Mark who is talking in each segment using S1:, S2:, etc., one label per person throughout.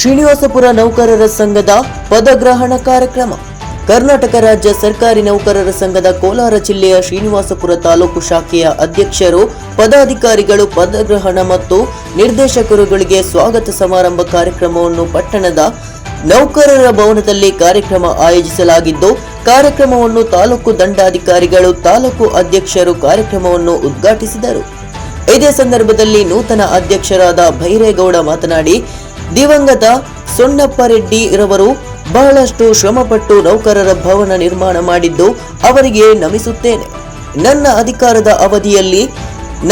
S1: ಶ್ರೀನಿವಾಸಪುರ ನೌಕರರ ಸಂಘದ ಪದಗ್ರಹಣ ಕಾರ್ಯಕ್ರಮ. ಕರ್ನಾಟಕ ರಾಜ್ಯ ಸರ್ಕಾರಿ ನೌಕರರ ಸಂಘದ ಕೋಲಾರ ಜಿಲ್ಲೆಯ ಶ್ರೀನಿವಾಸಪುರ ತಾಲೂಕು ಶಾಖೆಯ ಅಧ್ಯಕ್ಷರು, ಪದಾಧಿಕಾರಿಗಳು, ಪದಗ್ರಹಣ ಮತ್ತು ನಿರ್ದೇಶಕರುಗಳಿಗೆ ಸ್ವಾಗತ ಸಮಾರಂಭ ಕಾರ್ಯಕ್ರಮವನ್ನು ಪಟ್ಟಣದ ನೌಕರರ ಭವನದಲ್ಲಿ ಕಾರ್ಯಕ್ರಮ ಆಯೋಜಿಸಲಾಗಿದ್ದು, ಕಾರ್ಯಕ್ರಮವನ್ನು ತಾಲೂಕು ದಂಡಾಧಿಕಾರಿಗಳು, ತಾಲೂಕು ಅಧ್ಯಕ್ಷರು ಕಾರ್ಯಕ್ರಮವನ್ನು ಉದ್ಘಾಟಿಸಿದರು. ಇದೇ ಸಂದರ್ಭದಲ್ಲಿ ನೂತನ ಅಧ್ಯಕ್ಷರಾದ ಭೈರೇಗೌಡ ಮಾತನಾಡಿ ದಿವಂಗತ ಸೊಣ್ಣಪ್ಪ ರೆಡ್ಡಿ ರವರು ಬಹಳಷ್ಟು ಶ್ರಮಪಟ್ಟು ನೌಕರರ ಭವನ ನಿರ್ಮಾಣ ಮಾಡಿದ್ದು ಅವರಿಗೆ ನಮಿಸುತ್ತೇನೆ. ನನ್ನ ಅಧಿಕಾರದ ಅವಧಿಯಲ್ಲಿ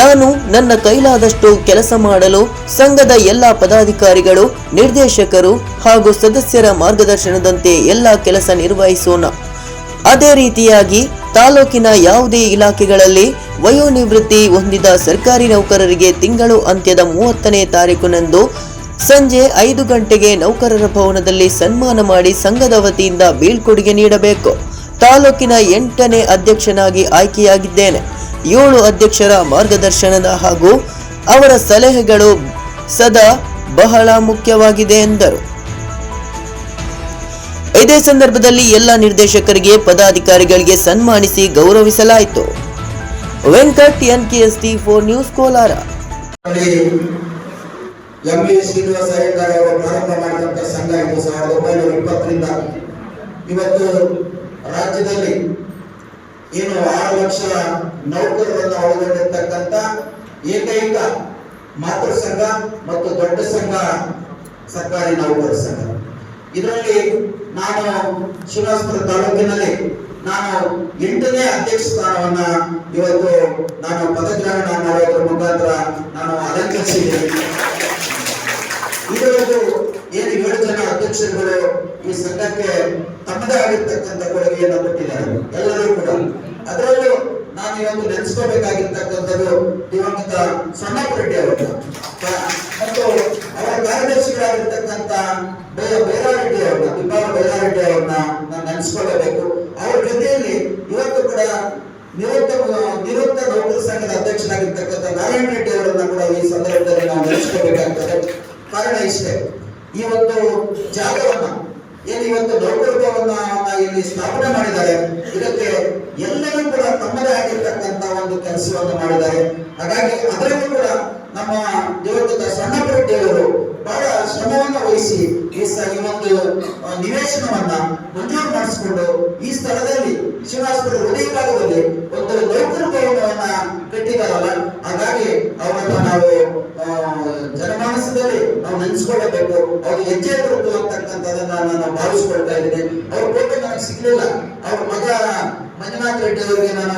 S1: ನಾನು ನನ್ನ ಕೈಲಾದಷ್ಟು ಕೆಲಸ ಮಾಡಲು ಸಂಘದ ಎಲ್ಲ ಪದಾಧಿಕಾರಿಗಳು, ನಿರ್ದೇಶಕರು ಹಾಗೂ ಸದಸ್ಯರ ಮಾರ್ಗದರ್ಶನದಂತೆ ಎಲ್ಲ ಕೆಲಸ ನಿರ್ವಹಿಸೋಣ. ಅದೇ ರೀತಿಯಾಗಿ ತಾಲೂಕಿನ ಯಾವುದೇ ಇಲಾಖೆಗಳಲ್ಲಿ ವಯೋನಿವೃತ್ತಿ ಹೊಂದಿದ ಸರ್ಕಾರಿ ನೌಕರರಿಗೆ ತಿಂಗಳು ಅಂತ್ಯದ ಮೂವತ್ತನೇ ತಾರೀಕುನಂದು ಸಂಜೆ ಐದು ಗಂಟೆಗೆ ನೌಕರರ ಭವನದಲ್ಲಿ ಸನ್ಮಾನ ಮಾಡಿ ಸಂಘದ ವತಿಯಿಂದ ಬೀಳ್ಕೊಡುಗೆ ನೀಡಬೇಕು. ತಾಲೂಕಿನ ಎಂಟನೇ ಅಧ್ಯಕ್ಷನಾಗಿ ಆಯ್ಕೆಯಾಗಿದ್ದೇನೆ. ಏಳು ಅಧ್ಯಕ್ಷರ ಮಾರ್ಗದರ್ಶನದ ಹಾಗೂ ಅವರ ಸಲಹೆಗಳು ಸದಾ ಬಹಳ ಮುಖ್ಯವಾಗಿದೆ ಎಂದರು. ಇದೇ ಸಂದರ್ಭದಲ್ಲಿ ಎಲ್ಲ ನಿರ್ದೇಶಕರಿಗೆ, ಪದಾಧಿಕಾರಿಗಳಿಗೆ ಸನ್ಮಾನಿಸಿ ಗೌರವಿಸಲಾಯಿತು. Venkat, N KS T, four news Kolar.
S2: M A Srinivasa Iyengar ಅವರು ಪ್ರಾರಂಭ ಮಾಡಿದಂತ ಸಂಘ ಇದು ಸಾವಿರದ ಒಂಬೈನೂರ ಇಪ್ಪತ್ತರಿಂದ. ಇವತ್ತು ರಾಜ್ಯದಲ್ಲಿ ಏನು ಆರು ಲಕ್ಷ ನೌಕರರನ್ನು ಒಳಗೊಂಡಿರ್ತಕ್ಕಂಥ ಏಕೈಕ ಮಾತೃ ಸಂಘ ಮತ್ತು ದೊಡ್ಡ ಸಂಘ ಸರ್ಕಾರಿ ನೌಕರ ಸಂಘ. ಇದರಲ್ಲಿ ನಾನು ಶ್ರೀನಿವಾಸಪುರ ತಾಲೂಕಿನಲ್ಲಿ ನಾನು ಎಂಟನೇ ಅಧ್ಯಕ್ಷ ಸ್ಥಾನವನ್ನ ಇವತ್ತು ನಾನು ಪದಗ್ರಹಣ ಮಾಡೋದ್ರ ಮುಖಾಂತರ ನಾನು ಅಲಂಕರಿಸಿದ್ದೇನೆ. ಇದರಲ್ಲೂ ಏನು ಏಳು ಜನ ಅಧ್ಯಕ್ಷರುಗಳು ಈ ಸಂಘಕ್ಕೆ ತಮ್ಮದೇ ಆಗಿರ್ತಕ್ಕಂಥ ಕೊಡುಗೆಯನ್ನು ಕೊಟ್ಟಿದ್ದಾರೆ. ಎಲ್ಲರೂ ಕೂಡ. ಅದರಲ್ಲೂ ನಾನು ಇವತ್ತು ನೆನೆಸ್ಕೋಬೇಕಾಗಿರ್ತಕ್ಕಂಥದ್ದು ದಿವಂಗತ ಸಣ್ಣಪ್ಪ ರೆಡ್ಡಿ ಅವರು ಮತ್ತು ಅವರ ಕಾರ್ಯದರ್ಶಿಗಳಾಗಿರ್ತಕ್ಕಂಥ ಬೈರಾರೆಡ್ಡಿ ಅವ್ರನ್ನ ತಿಮ್ಮಾರ ಬೈರಾರೆಡ್ಡಿ ಅವ್ರನ್ನ ನಾನು ನೆನೆಸ್ಕೊಳ್ಳಬೇಕು ಅವ್ರ ಜೊತೆಯಲ್ಲಿ ಇವತ್ತು ಕೂಡ ನಿವೃತ್ತ ನಿವೃತ್ತ ನೌಕರ ಸಂಘದ ಅಧ್ಯಕ್ಷರಾಗಿರ್ತಕ್ಕಂಥ ನಾರಾಯಣ ರೆಡ್ಡಿ ಅವರನ್ನ ಕೂಡ ಈ ಸಂದರ್ಭದಲ್ಲಿ ನಾವು ನೆನೆಸ್ಕೋಬೇಕಾಗ್ತದೆ ಈ ಒಂದು ಜಾಗವನ್ನ ಏನು ಇವತ್ತು ಭವನವನ್ನ ಇಲ್ಲಿ ಸ್ಥಾಪನೆ ಮಾಡಿದ್ದಾರೆ ಇದಕ್ಕೆ ಎಲ್ಲರೂ ಕೂಡ ತಮ್ಮದೇ ಆಗಿರ್ತಕ್ಕಂತ ಒಂದು ಕೆಲಸವನ್ನು ಮಾಡಿದ್ದಾರೆ. ಹಾಗಾಗಿ ಅದರಲ್ಲೂ ಕೂಡ ನಮ್ಮ ದಿವಂಗತ ಸಣ್ಣಪರೆಡ್ಡಿ ಅವರು ಬಹಳ ಶ್ರಮವನ್ನು ವಹಿಸಿ ಈ ಒಂದು ನಿವೇಶನವನ್ನ ಮಂಜೂರು ಮಾಡಿಸಿಕೊಂಡು ಈ ಸ್ಥಳದಲ್ಲಿ ಶ್ರೀನಿವಾಸಪುರ ಹೃದಯ ಭಾಗದಲ್ಲಿ ಒಂದು ನೌಕರ ಭವನವನ್ನ ಕಟ್ಟಿದಾರಲ್ಲ ಹಾಗಾಗಿ ಅವರನ್ನ ನಾವು ಆ, ಜನಮಾನಸದಲ್ಲಿ ನಾವು ನೆನೆಸ್ಕೊಳ್ಳಬೇಕು ಅವ್ರು ಹೆಜ್ಜೆ ಬರುತ್ತೆ ಅಂತಕ್ಕಂಥದನ್ನ ನಾನು ಭಾವಿಸ್ಕೊಳ್ತಾ ಇದ್ದೀನಿ. ಅವ್ರ ಫೋಟೋ ನನಗೆ ಸಿಗ್ಲಿಲ್ಲ. ಅವ್ರ ಮಗ ಮಂಜುನಾಥ್ ರೆಡ್ಡಿ ಅವರಿಗೆ ನಾನು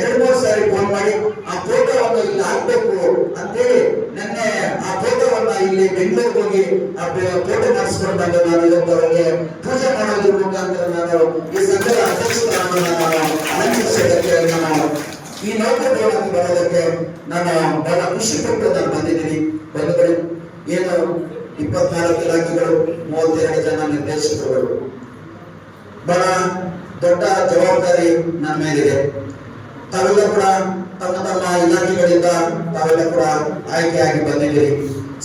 S2: ಎರಡು, ಮೂರು ಸಾರಿ ಫೋನ್ ಮಾಡಿ, ಆ ಫೋಟೋವನ್ನು ಇಲ್ಲಿ ಹಾಕ್ಬೇಕು ಅಂತೇಳಿ ನಿನ್ನೆ ಆ ಫೋಟೋವನ್ನ ಇಲ್ಲಿ ಬೆಂಗಳೂರಿಗೆ ಹೋಗಿ ಆ ಫೋಟೋ ಮಾಡಿಸ್ಕೊಂಡಾಗ ನಾನು ಇವತ್ತು ಅವರಿಗೆ. ಪೂಜೆ ಮಾಡೋದ್ರ ಮುಖಾಂತರ ನಾನು ಈ ಸಂಘದ ಅಧ್ಯಕ್ಷರನ್ನು ನಾನು ಅಲಂಕರಿಸೋದಕ್ಕೆ ನಾನು ಈ ನೌಕರ ಭವನಕ್ಕೆ ಬರೋದಕ್ಕೆ ನಾನು ಬಹಳ ಖುಷಿ ಪಟ್ಟು ನಾನು ಬಂದಿದ್ದೀನಿ. ಬಂಧುಗಳು ಇಪ್ಪತ್ನಾಲ್ಕು ಇಲಾಖೆಗಳು ಮೂವತ್ತೆರಡು ಜನ ನಿರ್ದೇಶಕರುಗಳು. ಬಹಳ ದೊಡ್ಡ ಜವಾಬ್ದಾರಿ ನನ್ನ ಮೇಲಿದೆ. ತಾವೆಲ್ಲ ಕೂಡ ತಮ್ಮ ತಮ್ಮ ಇಲಾಖೆಗಳಿಂದ ತಾವೆಲ್ಲ ಕೂಡ ಆಯ್ಕೆಯಾಗಿ ಬಂದಿದ್ದೀರಿ.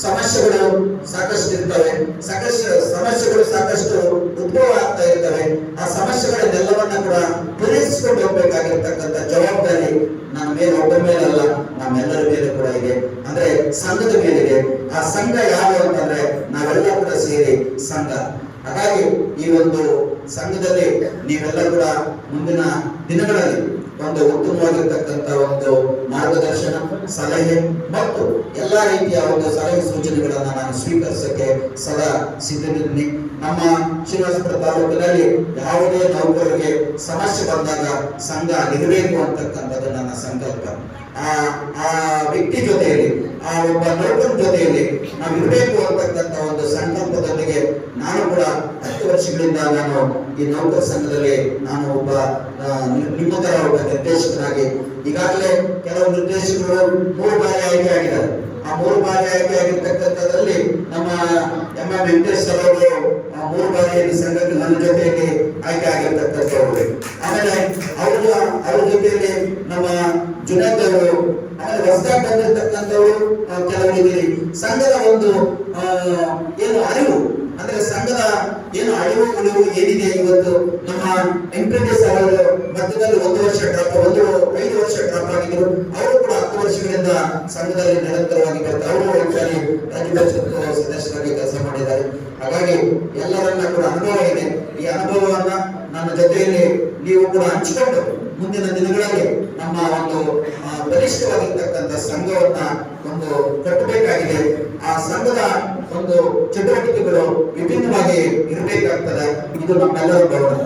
S2: ಸಮಸ್ಯೆಗಳು ಸಾಕಷ್ಟು ಇರ್ತವೆ. ಸಾಕಷ್ಟು ಸಮಸ್ಯೆಗಳು ಸಾಕಷ್ಟು ಉದ್ಭವ ಆಗ್ತಾ ಇರ್ತವೆ. ಆ ಸಮಸ್ಯೆಗಳನ್ನೆಲ್ಲವನ್ನ ಕೂಡ ಪೂರೈಸಿಕೊಂಡು ಹೋಗ್ಬೇಕಾಗಿರ್ತಕ್ಕಂಥ ಜವಾಬ್ದಾರಿ ನನ್ನ ಮೇಲೆ ಒಬ್ಬ ಮೇಲಲ್ಲ ನಮ್ಮೆಲ್ಲರ ಮೇಲೆ ಕೂಡ ಇದೆ ಅಂದ್ರೆ ಸಂಘದ ಮೇಲಿದೆ ಆ ಸಂಘ ಯಾವುದು ಅಂತಂದ್ರೆ ನಾವೆಲ್ಲ ಕೂಡ ಸಂಘ ಹಾಗಾಗಿ ಈ ಒಂದು ಸಂಘದಲ್ಲಿ ನೀವೆಲ್ಲ ಕೂಡ ಮುಂದಿನ ದಿನಗಳಲ್ಲಿ ಒಂದು ಉತ್ತಮವಾಗಿರ್ತಕ್ಕಂಥ ಒಂದು ಮಾರ್ಗದರ್ಶನ, ಸಲಹೆ ಮತ್ತು ಎಲ್ಲಾ ರೀತಿಯ ಒಂದು ಸಲಹೆ ಸೂಚನೆಗಳನ್ನ ನಾನು ಸ್ವೀಕರಿಸಕ್ಕೆ ಸದಾ ಸಿದ್ಧನಿದ್ದೀನಿ ನಮ್ಮ ಶ್ರೀನಿವಾಸಪುರ ತಾಲೂಕಿನಲ್ಲಿ ಯಾವುದೇ ನೌಕರರಿಗೆ ಸಮಸ್ಯೆ ಬಂದಾಗ ಸಂಘ ಇರಬೇಕು ಅಂತಕ್ಕಂಥದ್ದು ನನ್ನ ಸಂಕಲ್ಪ. ಆ ಆ ವ್ಯಕ್ತಿ ಜೊತೆಯಲ್ಲಿ, ಆ ಒಬ್ಬ ನೌಕರ ಜೊತೆಯಲ್ಲಿ ನಾವು ಇರಬೇಕು ಅಂತಕ್ಕಂಥ ಒಂದು ಸಂಕಲ್ಪದೊಂದಿಗೆ ನಾನು ಕೂಡ ಹತ್ತು ವರ್ಷಗಳಿಂದ ನಾನು ಈ ನೌಕರ ಸಂಘದಲ್ಲಿ ನಾನು ಒಬ್ಬ ನಿಮ್ಮ ತರ ಒಬ್ಬ ನಿರ್ದೇಶಕನಾಗಿ ಈಗಾಗಲೇ ಕೆಲವು ನಿರ್ದೇಶಕರು ಮೂರು ಬಾರಿ ಆಯ್ಕೆ ಆಗಿದ್ದಾರೆ. ಆ ಮೂರು ಬಾರಿ ಆಯ್ಕೆ ಆಗಿರ್ತಕ್ಕಂಥದ್ರಲ್ಲಿ ನಮ್ಮ ಎಂ ಎಂ ವೆಂಕಟೇಶ್ ಅವರು ಮೂರು ಬಾರಿಯಲ್ಲಿ ಸಂಘಕ್ಕೆ ನನ್ನ ಜೊತೆಗೆ ಆಯ್ಕೆ ಆಗಿರ್ತಕ್ಕಂಥವ್ರು. ಆಮೇಲೆ ಅವರು ಅವ್ರ ಜೊತೆಯಲ್ಲಿ ನಮ್ಮ ಜುನೇದ್ ಅವರು ಆಮೇಲೆ ಹೊಸದಾಗಿ ಬಂದಿರತಕ್ಕಂಥವ್ರು ಕೆಲವರಿಗೆ ಸಂಘದ ಒಂದು ಏನು ಅರಿವು, ಅಂದ್ರೆ ಸಂಘದ ಏನು ಅಳಿವು ಉಳಿವು ಏನಿದೆ ಇವತ್ತು ನಮ್ಮ ಎಂಪ್ರೆಂಟಿಸ್ ಅವರು ಮಧ್ಯದಲ್ಲಿ ಒಂದು ವರ್ಷ ಡ್ರಾಪ್ ಒಂದು ಐದು ವರ್ಷ ಡ್ರಾಪ್ ಆಗಿದ್ರು ಅವರು ಕೂಡ ಹತ್ತು ವರ್ಷಗಳಿಂದ ಸಂಘದಲ್ಲಿ ನಿರಂತರವಾಗಿ ಬರ್ತಾರೆ. ಅವರು ರಾಜ್ಯ ಪರಿಷತ್ ಸದಸ್ಯರಾಗಿ ಕೆಲಸ ಮಾಡಿದ್ದಾರೆ. ಹಾಗಾಗಿ ಎಲ್ಲರನ್ನ ಕೂಡ ಅನುಭವ ಇದೆ. ಈ ಅನುಭವವನ್ನ ನನ್ನ ಜೊತೆಯಲ್ಲಿ ನೀವು ಕೂಡ ಹಂಚಿಕೊಂಡು ಮುಂದಿನ ದಿನಗಳಲ್ಲಿ ನಮ್ಮ ಒಂದು ಬಲಿಷ್ಠವಾಗಿರ್ತಕ್ಕಂಥ ಸಂಘವನ್ನ ಒಂದು ಕಟ್ಟಬೇಕಾಗಿದೆ. ಆ ಸಂಘದ ಒಂದು ಚಟುವಟಿಕೆಗಳು ವಿಭಿನ್ನವಾಗಿ ಇರಬೇಕಾಗ್ತದೆ. ಇದು ನಮ್ಮೆಲ್ಲರ ಗೌರವ.